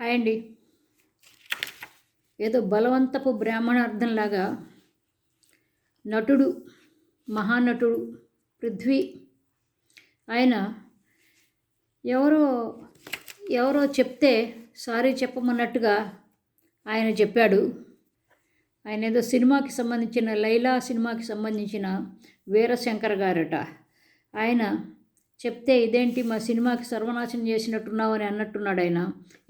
Hi అండి. ఏదో బలవంతపు బ్రాహ్మణార్థంలాగా నటుడు మహానటుడు పృథ్వీ ఆయన ఎవరో ఎవరో చెప్తే సారీ చెప్పమన్నట్టుగా ఆయన చెప్పాడు. ఆయన ఏదో సినిమాకి సంబంధించిన లైలా సినిమాకి సంబంధించిన వీరశంకర్ గారట. ఆయన చెప్తే ఇదేంటి? మా సినిమాకి సర్వనాశనం చేసినట్టున్నావు అని అన్నట్టున్నాడు ఆయన.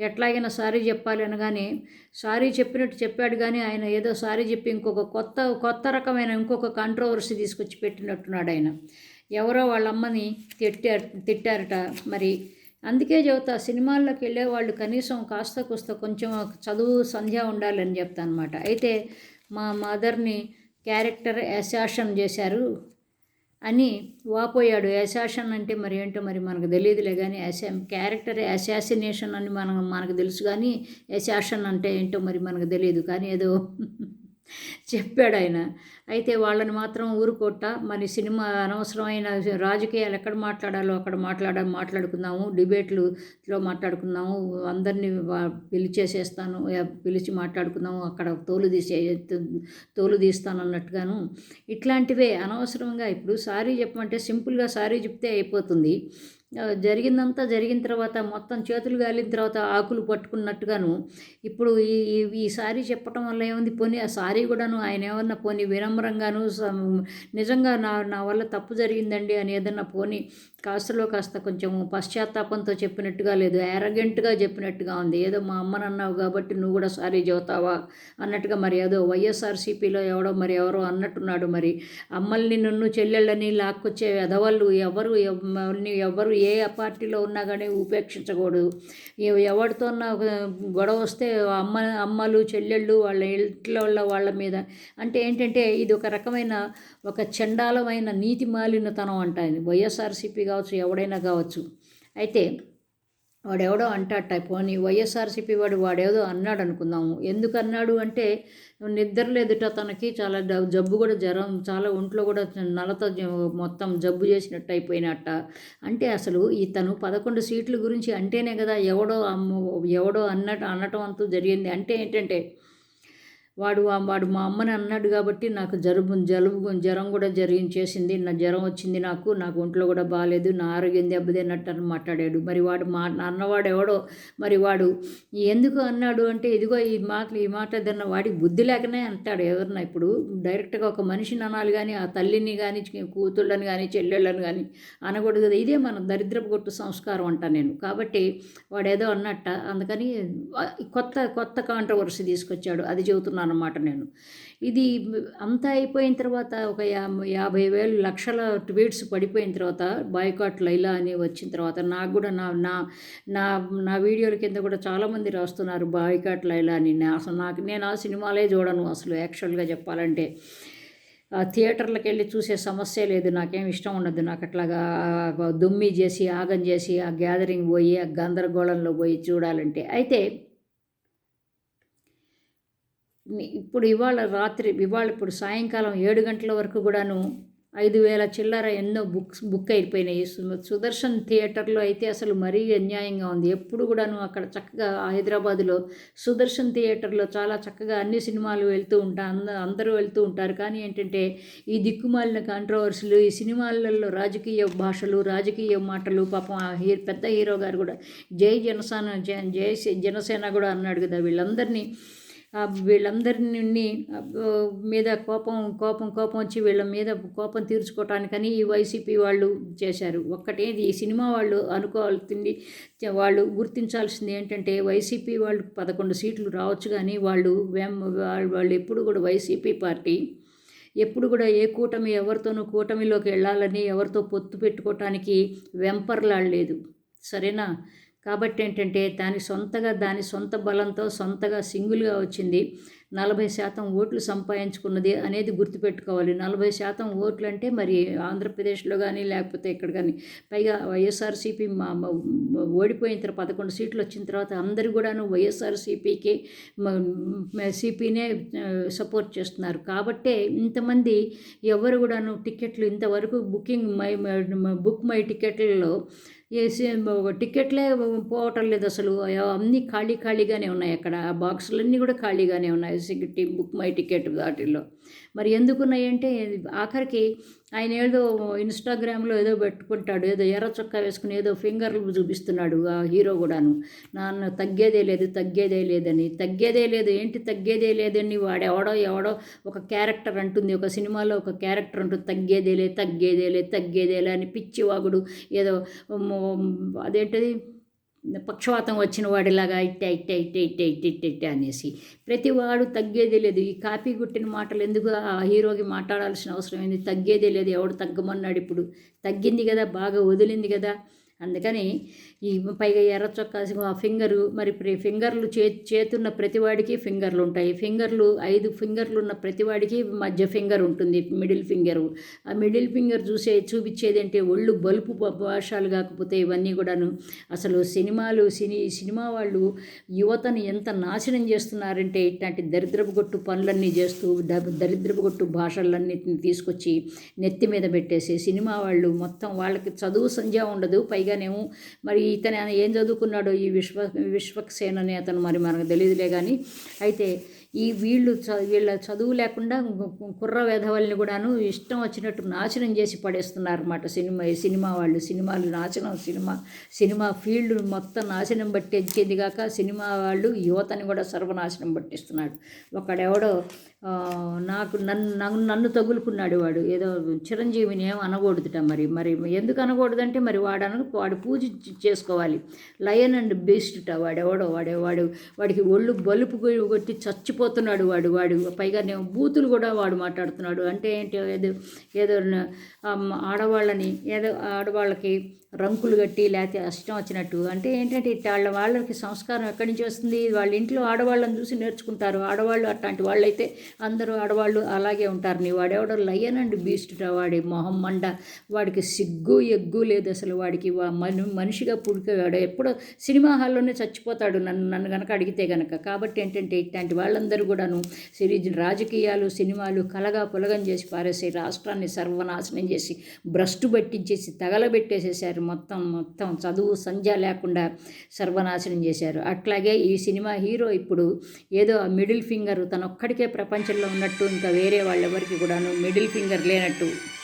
ఎట్లాగైనా సారీ చెప్పాలి అనగానే సారీ చెప్పినట్టు చెప్పాడు కానీ ఆయన ఏదో సారీ చెప్పి ఇంకొక కొత్త కొత్త రకమైన ఇంకొక కాంట్రవర్సీ తీసుకొచ్చి పెట్టినట్టున్నాడు ఆయన. ఎవరో వాళ్ళ అమ్మని తిట్టారు తిట్టారట మరి. అందుకే చెబుతా సినిమాల్లోకి వెళ్ళే వాళ్ళు కనీసం కాస్త కూస్త కొంచెం చదువు సంధ్య ఉండాలని చెప్తా అనమాట అయితే మా మదర్ని క్యారెక్టర్ అసాషన్ చేశారు. అని వాపోయాడు. అసాషన్ అంటే మరి ఏంటో మరి మనకు తెలియదులే కానీ అసా క్యారెక్టర్ అసాసినేషన్ అని మనం మనకు తెలుసు కానీ అసాషన్ అంటే ఏంటో మరి మనకు తెలియదు. కానీ ఏదో చెప్పాడు ఆయన అయితే వాళ్ళని మాత్రం ఊరుకోట. మరి సినిమా అనవసరమైన రాజకీయాలు ఎక్కడ మాట్లాడాలో అక్కడ మాట్లాడ మాట్లాడుకుందాము. డిబేట్లులో మాట్లాడుకుందాము. అందరినీ పిలిచేసేస్తాను. పిలిచి మాట్లాడుకుందాము. అక్కడ తోలు తీసే తోలు తీస్తాను అన్నట్టుగాను ఇట్లాంటివే అనవసరంగా ఇప్పుడు సారీ చెప్పమంటే సింపుల్గా సారీ చెప్తే అయిపోతుంది. జరిగిందంతా జరిగిన తర్వాత మొత్తం చేతులు గాలిన తర్వాత ఆకులు పట్టుకున్నట్టుగాను ఇప్పుడు ఈ ఈ సారీ చెప్పటం వల్ల ఏముంది? పోనీ ఆ సారీ కూడాను ఆయన ఏమన్నా పోనీ వినమ్రంగాను నిజంగా నా నా వల్ల తప్పు జరిగిందండి అని ఏదన్నా పోనీ కాస్తలో కాస్త కొంచెం పశ్చాత్తాపంతో చెప్పినట్టుగా లేదు యారగెంట్గా చెప్పినట్టుగా ఉంది. ఏదో మా అమ్మనన్నావు కాబట్టి నువ్వు కూడా సారీ చదువుతావా అన్నట్టుగా మరి ఏదో వైఎస్ఆర్సీపీలో ఎవడో మరి ఎవరో అన్నట్టున్నాడు మరి. అమ్మల్ని నన్ను చెల్లెళ్ళని లాక్కొచ్చే ఎదవాళ్ళు ఎవరు? ఎవరు ఏ పార్టీలో ఉన్నా కానీ ఉపేక్షించకూడదు. ఎవరితో గొడవ వస్తే అమ్మ అమ్మలు చెల్లెళ్ళు వాళ్ళ ఇంట్లో వాళ్ళ మీద. అంటే ఏంటంటే ఇది ఒక రకమైన ఒక చండాలమైన నీతి మాలినతనం అంటాయి వైఎస్ఆర్సీపీ కావచ్చు ఎవడైనా కావచ్చు. అయితే వాడెవడో అంటాట పోనీ వైఎస్ఆర్సీపీ వాడు వాడేదో అన్నాడు అనుకుందాము ఎందుకు అన్నాడు అంటే నిద్ర లేదుట తనకి చాలా జబ్బు కూడా జ్వరం చాలా ఒంట్లో కూడా నలత మొత్తం జబ్బు చేసినట్టు అయిపోయినట్ట. అంటే అసలు ఇతను పదకొండు సీట్ల గురించి అంటేనే కదా ఎవడో ఎవడో అన్నట్టు అనటం అంతూ జరిగింది. అంటే ఏంటంటే వాడు వాడు మా అమ్మని అన్నాడు కాబట్టి నాకు జలుబు జలుబు జ్వరం కూడా జరిగించేసింది. నా జ్వరం వచ్చింది నాకు నాకు ఒంట్లో కూడా బాగాలేదు నా ఆరోగ్యం దెబ్బతిన్నట్టు అని మాట్లాడాడు. మరి వాడు మా అన్నవాడు ఎవడో మరి వాడు ఎందుకు అన్నాడు అంటే ఇదిగో ఈ మాటలు ఈ మాట ఏదన్నా వాడికి బుద్ధి లేకనే అంటాడు ఎవరన్నా ఇప్పుడు డైరెక్ట్గా ఒక మనిషిని అనాలి కానీ ఆ తల్లిని కానీ కూతుళ్ళని కానీ చెల్లెళ్ళని కానీ అనకూడదు కదా. ఇదే మన దరిద్రపు కొట్టు సంస్కారం అంట నేను. కాబట్టి వాడు ఏదో అన్నట్ట. అందుకని కొత్త కొత్త కాంట్రవర్సీ తీసుకొచ్చాడు. అది చెబుతున్నాను. అన్నమాట నేను. ఇది అంతా అయిపోయిన తర్వాత ఒక యాభై వేలు లక్షల ట్వీట్స్ పడిపోయిన తర్వాత బాయ్కాట్ లైలా అని వచ్చిన తర్వాత నాకు కూడా నా నా నా నా వీడియోల కింద కూడా చాలామంది రాస్తున్నారు బాయ్కాట్ లైలా అని. అసలు నాకు నేను ఆ సినిమాలే చూడను అసలు యాక్చువల్గా చెప్పాలంటే. థియేటర్లకు వెళ్ళి చూసే సమస్య లేదు. నాకేం ఇష్టం ఉండదు. నాకు అట్లాగా దుమ్మి చేసి ఆగం చేసి ఆ గ్యాదరింగ్ పోయి ఆ గందరగోళంలో పోయి చూడాలంటే. అయితే ఇప్పుడు ఇవాళ రాత్రి ఇవాళ ఇప్పుడు సాయంకాలం ఏడు గంటల వరకు కూడాను ఐదు వేల చిల్లర ఎన్నో బుక్స్ బుక్ అయిపోయినాయి. సుదర్శన్ థియేటర్లో అయితే అసలు మరీ అన్యాయంగా ఉంది. ఎప్పుడు కూడాను అక్కడ చక్కగా హైదరాబాదులో సుదర్శన్ థియేటర్లో చాలా చక్కగా అన్ని సినిమాలు వెళ్తూ ఉంటా అందరూ వెళ్తూ ఉంటారు. కానీ ఏంటంటే ఈ దిక్కుమాలిన కాంట్రవర్సీలు ఈ సినిమాలలో రాజకీయ భాషలు రాజకీయ మాటలు పాపం ఆ హీ పెద్ద హీరో గారు కూడా జై జనసేన జై జనసేన కూడా అన్నాడు కదా వీళ్ళందరినీ. వీళ్ళందరినీ మీద కోపం కోపం కోపం వచ్చి వీళ్ళ మీద కోపం తీర్చుకోవటానికని ఈ వైసీపీ వాళ్ళు చేశారు. ఒక్కటే ఈ సినిమా వాళ్ళు అనుకోవాల్సింది వాళ్ళు గుర్తించాల్సింది ఏంటంటే వైసీపీ వాళ్ళు పదకొండు సీట్లు రావచ్చు కానీ వాళ్ళు వాళ్ళు ఎప్పుడు కూడా వైసీపీ పార్టీ ఎప్పుడు కూడా ఏ కూటమి ఎవరితోనూ కూటమిలోకి వెళ్ళాలని ఎవరితో పొత్తు పెట్టుకోవటానికి వెంపర్లాడలేదు. సరేనా? కాబట్టి ఏంటంటే దాని సొంతగా దాని సొంత బలంతో సొంతగా సింగిల్గా వచ్చింది. నలభై శాతం ఓట్లు సంపాదించుకున్నది అనేది గుర్తుపెట్టుకోవాలి. నలభై శాతం ఓట్లు అంటే మరి ఆంధ్రప్రదేశ్లో కానీ లేకపోతే ఇక్కడ కానీ పైగా వైఎస్ఆర్సీపీ మా ఓడిపోయిన తర్వాత పదకొండు సీట్లు వచ్చిన తర్వాత అందరూ కూడాను వైఎస్ఆర్సీపీకి సిపినే సపోర్ట్ చేస్తున్నారు. కాబట్టే ఇంతమంది ఎవరు కూడాను టికెట్లు ఇంతవరకు బుకింగ్ మై బుక్ మై టికెట్లలో టికెట్లే పోవటం లేదు అసలు. అన్నీ ఖాళీ ఖాళీగానే ఉన్నాయి అక్కడ. ఆ బాక్సులన్నీ కూడా ఖాళీగానే ఉన్నాయి. సిగిటి బుక్ మై టికెట్ వాటిల్లో మరి ఎందుకున్నాయంటే ఆఖరికి ఆయన ఏదో ఇన్స్టాగ్రామ్లో ఏదో పెట్టుకుంటాడు ఏదో ఎర్ర చొక్కా వేసుకుని ఏదో ఫింగర్లు చూపిస్తున్నాడు ఆ హీరో కూడాను. నాన్న తగ్గేదే లేదు తగ్గేదే లేదని. తగ్గేదే లేదు ఏంటి తగ్గేదే లేదని వాడు ఎవడో ఎవడో ఒక క్యారెక్టర్ అంటుంది ఒక సినిమాలో ఒక క్యారెక్టర్ అంటుంది తగ్గేదేలే తగ్గేదేలే తగ్గేదేలే అని పిచ్చివాగుడు ఏదో అదేంటది? పక్షవాతం వచ్చిన వాడిలాగా ఇట్టే ఇట్టే ఇట్టే ఇట్టే ఇట్టే ఇట్టే ఇట్టే అనేసి. ప్రతి వాడు తగ్గేదే లేదు. ఈ కాపీ కొట్టిన మాటలు ఎందుకు ఆ హీరోకి మాట్లాడాల్సిన అవసరం ఏంది? తగ్గేదే లేదు. ఎవడు తగ్గమన్నాడు ఇప్పుడు? తగ్గింది కదా బాగా వదిలింది కదా. అందుకని ఈ పైగా ఎర్ర చొక్కా ఆ ఫింగరు మరి ప్రి- ఫింగర్లు చే చేతున్న ప్రతివాడికి ఫింగర్లు ఉంటాయి. ఫింగర్లు ఐదు ఫింగర్లు ఉన్న ప్రతివాడికి మధ్య ఫింగర్ ఉంటుంది మిడిల్ ఫింగరు. ఆ మిడిల్ ఫింగర్ చూసే చూపించేది అంటే ఒళ్ళు బలుపు భాషలు కాకపోతే ఇవన్నీ కూడాను. అసలు సినిమాలు సినీ సినిమా వాళ్ళు యువతను ఎంత నాశనం చేస్తున్నారంటే ఇట్లాంటి దరిద్రపు కొట్టు పనులన్నీ చేస్తూ దరిద్రపు కొట్టు భాషలన్నిటిని తీసుకొచ్చి నెత్తి మీద పెట్టేసి సినిమా వాళ్ళు మొత్తం వాళ్ళకి చదువు సంధ్య ఉండదు పైగానేమో మరి ఇతను ఏం చదువుకున్నాడో ఈ విశ్వ విశ్వక్సేన్ అనే అతను మరి మనకు తెలియదులే కానీ అయితే ఈ వీళ్ళు చ వీళ్ళ చదువు లేకుండా కుర్ర వేధవల్ని కూడాను ఇష్టం వచ్చినట్టు నాశనం చేసి పడేస్తున్నారు అన్నమాట సినిమా ఈ సినిమా వాళ్ళు. సినిమాలు నాశనం సినిమా సినిమా ఫీల్డ్ మొత్తం నాశనం పట్టేది కాక సినిమా వాళ్ళు యువతని కూడా సర్వనాశనం పట్టిస్తున్నాడు. ఒకడెవడో నాకు నన్ను నన్ను నన్ను తగులుకున్నాడు వాడు. ఏదో చిరంజీవిని ఏం అనకూడదుట మరి. మరి ఎందుకు అనకూడదంటే మరి వాడు అన వాడు పూజ చేసుకోవాలి. లయన్ అండ్ బెస్ట్ వాడెవడో వాడే వాడు వాడికి ఒళ్ళు బలుపు కొట్టి చచ్చిపో చచ్చిపోతున్నాడు వాడు వాడు పైగా నేను బూతులు కూడా వాడు మాట్లాడుతున్నాడు. అంటే ఏంటి ఏదో ఏదో ఆడవాళ్ళని ఏదో ఆడవాళ్ళకి రంకులు కట్టి లేకపోతే అష్టం వచ్చినట్టు. అంటే ఏంటంటే వాళ్ళ వాళ్ళకి సంస్కారం ఎక్కడి నుంచి వస్తుంది? వాళ్ళ ఇంట్లో ఆడవాళ్ళని చూసి నేర్చుకుంటారు. ఆడవాళ్ళు అట్లాంటి వాళ్ళైతే అందరూ ఆడవాళ్ళు అలాగే ఉంటారు. నీ వాడెవడో లయన్ అండ్ బీస్ట్ వాడి మొహం మండ. వాడికి సిగ్గు ఎగ్గు లేదు అసలు. వాడికి వా- మనిషిగా పుడికాడు ఎప్పుడో సినిమా హాల్లోనే చచ్చిపోతాడు నన్ను నన్ను కనుక అడిగితే కనుక కాబట్టి ఏంటంటే ఇట్లాంటి వాళ్ళందరూ కూడాను సిరీజ్ రాజకీయాలు సినిమాలు కలగా పులగం చేసి పారేసి రాష్ట్రాన్ని సర్వనాశనం చేసి భ్రష్టు పట్టించేసి తగలబెట్టేసేసారు మొత్తం మొత్తం చదువు సంధ్య లేకుండా సర్వనాశనం చేశారు. అట్లాగే ఈ సినిమా హీరో ఇప్పుడు ఏదో మిడిల్ ఫింగర్ తనొక్కడికే ప్రపంచంలో ఉన్నట్టు ఇంకా వేరే వాళ్ళెవరికి కూడాను మిడిల్ ఫింగర్ లేనట్టు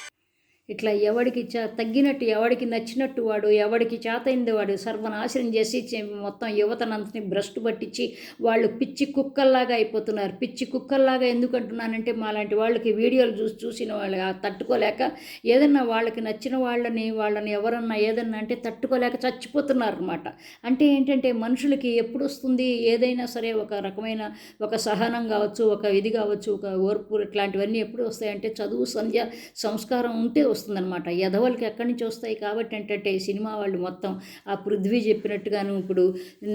ఇట్లా ఎవడికి చా తగ్గినట్టు ఎవడికి నచ్చినట్టు వాడు ఎవడికి చేతైంది వాడు సర్వనాశనం చేసి మొత్తం యువతనంతని భ్రష్టు పట్టించి వాళ్ళు పిచ్చి కుక్కల్లాగా అయిపోతున్నారు. పిచ్చి కుక్కల్లాగా ఎందుకు అంటున్నానంటే మాలాంటి వాళ్ళకి వీడియోలు చూసి చూసిన వాళ్ళు తట్టుకోలేక ఏదన్నా వాళ్ళకి నచ్చిన వాళ్ళని వాళ్ళని ఎవరన్నా ఏదన్నా అంటే తట్టుకోలేక చచ్చిపోతున్నారు అనమాట అంటే ఏంటంటే మనుషులకి ఎప్పుడు వస్తుంది ఏదైనా సరే ఒక రకమైన ఒక సహనం కావచ్చు ఒక ఇది కావచ్చు ఒక ఓర్పు ఇట్లాంటివన్నీ ఎప్పుడు వస్తాయంటే చదువు సంధ్య సంస్కారం ఉంటే వస్తుందన్నమాట. ఎదవలకి ఎక్కడి నుంచి వస్తాయి కాబట్టి ఏంటంటే ఈ సినిమా వాళ్ళు మొత్తం ఆ పృథ్వీ చెప్పినట్టుగాను ఇప్పుడు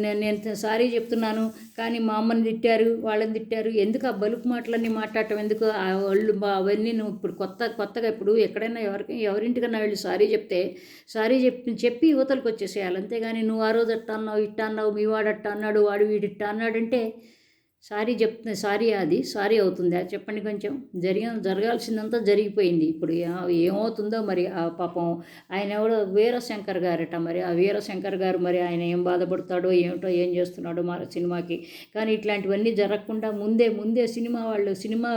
నేను సారీ చెప్తున్నాను కానీ మా అమ్మని తిట్టారు వాళ్ళని తిట్టారు. ఎందుకు ఆ బలుపు మాటలన్నీ మాట్లాడటం? ఎందుకు ఆ వాళ్ళు అవన్నీ నువ్వు ఇప్పుడు కొత్త కొత్తగా ఇప్పుడు ఎక్కడైనా ఎవరికి ఎవరింటికన్నా వెళ్ళి సారీ చెప్తే సారీ చెప్పి చెప్పి యువతలకు వచ్చేసేయాలి అంతేగాని నువ్వు ఆ రోజు అట్టా అన్నావు ఇట్టా అన్నావు మీ వాడు అట్టా అన్నాడు వాడు వీడిట్టా అన్నాడంటే సారీ చెప్తే సారీ అది సారీ అవుతుందా. చెప్పండి కొంచెం. జరిగిన జరగాల్సిందంతా జరిగిపోయింది. ఇప్పుడు ఏమవుతుందో మరి ఆ పాపం. ఆయన ఎవడో వీరశంకర్ గారట మరి. ఆ వీరశంకర్ గారు మరి ఆయన ఏం బాధపడతాడో ఏమిటో ఏం చేస్తున్నాడో మన సినిమాకి. కానీ ఇట్లాంటివన్నీ జరగకుండా ముందే ముందే సినిమా వాళ్ళు సినిమా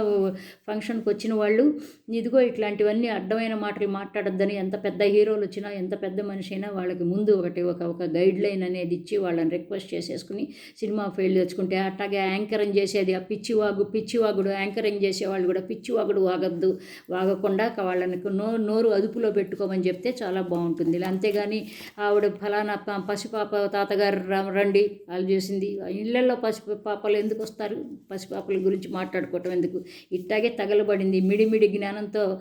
ఫంక్షన్కి వచ్చిన వాళ్ళు ఇదిగో ఇట్లాంటివన్నీ అడ్డమైన మాటలు మాట్లాడొద్దని ఎంత పెద్ద హీరోలు వచ్చినా ఎంత పెద్ద మనిషి అయినా వాళ్ళకి ముందు ఒకటి ఒక ఒక గైడ్ లైన్ అనేది ఇచ్చి వాళ్ళని రిక్వెస్ట్ చేసేసుకుని సినిమా ఫెయిల్ తెచ్చుకుంటే అట్లాగే యాంకరింగ్ చేసేది. ఆ పిచ్చివాగు పిచ్చివాగుడు యాంకరింగ్ చేసేవాళ్ళు కూడా పిచ్చివాగుడు వాగద్దు వాగకుండా వాళ్ళని నో నోరు అదుపులో పెట్టుకోమని చెప్తే చాలా బాగుంటుంది. అంతేగాని ఆవిడ ఫలానా పసిపాప తాతగారు రండి వాళ్ళు చేసింది. ఇళ్ళల్లో పసి పాపలు ఎందుకు వస్తారు? పసిపాపల గురించి మాట్లాడుకోవటం ఎందుకు? ఇట్టాగే తగలబడింది. మిడిమిడి జ్ఞానంతో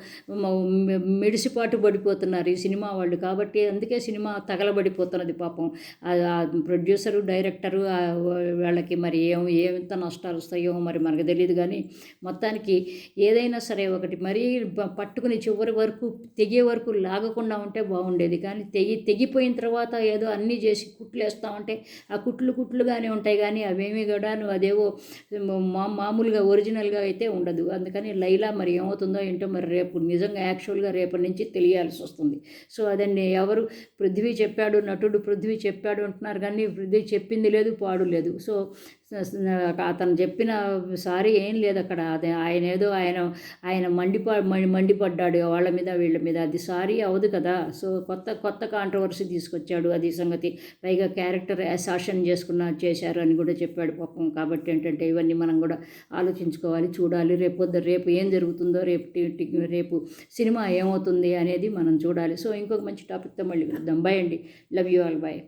మిడిసిపాటు పడిపోతున్నారు ఈ సినిమా వాళ్ళు. కాబట్టి అందుకే సినిమా తగలబడిపోతున్నది పాపం. ఆ- ప్రొడ్యూసరు డైరెక్టరు వాళ్ళకి మరి ఏం ఏమంత నష్టాలు వస్తాయో మరి మనకు తెలియదు కానీ మొత్తానికి ఏదైనా సరే ఒకటి మరీ పట్టుకుని చివరి వరకు తెగే వరకు లాగకుండా ఉంటే బాగుండేది. కానీ తెగి తెగిపోయిన తర్వాత ఏదో అన్నీ చేసి కుట్లు వేస్తామంటే ఆ కుట్లు కుట్లుగానే ఉంటాయి కానీ అవేమీ కూడా అదేవో మా మామూలుగా ఒరిజినల్గా అయితే ఉండదు. అందుకని లైలా మరి ఏమవుతుందో ఏంటో మరి రేపు నిజంగా యాక్చువల్గా రేపటి నుంచి తెలియాల్సి వస్తుంది. సో అదండి ఎవరు పృథ్వీ చెప్పాడు నటుడు పృథ్వీ చెప్పాడు అంటున్నారు కానీ పృథ్వీ చెప్పింది లేదు పాడు లేదు. సో అతను చెప్పిన సారీ ఏం లేదు అక్కడ. అదే ఆయన ఏదో ఆయన ఆయన మండిపా మండిపడ్డాడు వాళ్ళ మీద వీళ్ళ మీద. అది సారీ అవదు కదా. సో కొత్త కొత్త కాంట్రవర్సీ తీసుకొచ్చాడు అది సంగతి. పైగా క్యారెక్టర్ అసాషన్ చేసుకున్న చేశారు అని కూడా చెప్పాడు పాపం. కాబట్టి ఏంటంటే ఇవన్నీ మనం కూడా ఆలోచించుకోవాలి చూడాలి. రేపు పొద్దు రేపు ఏం జరుగుతుందో రేపు రేపు సినిమా ఏమవుతుంది అనేది మనం చూడాలి. సో ఇంకొక మంచి టాపిక్తో మళ్ళీ కలుద్దాం. బాయ్ అండి. Love you all bye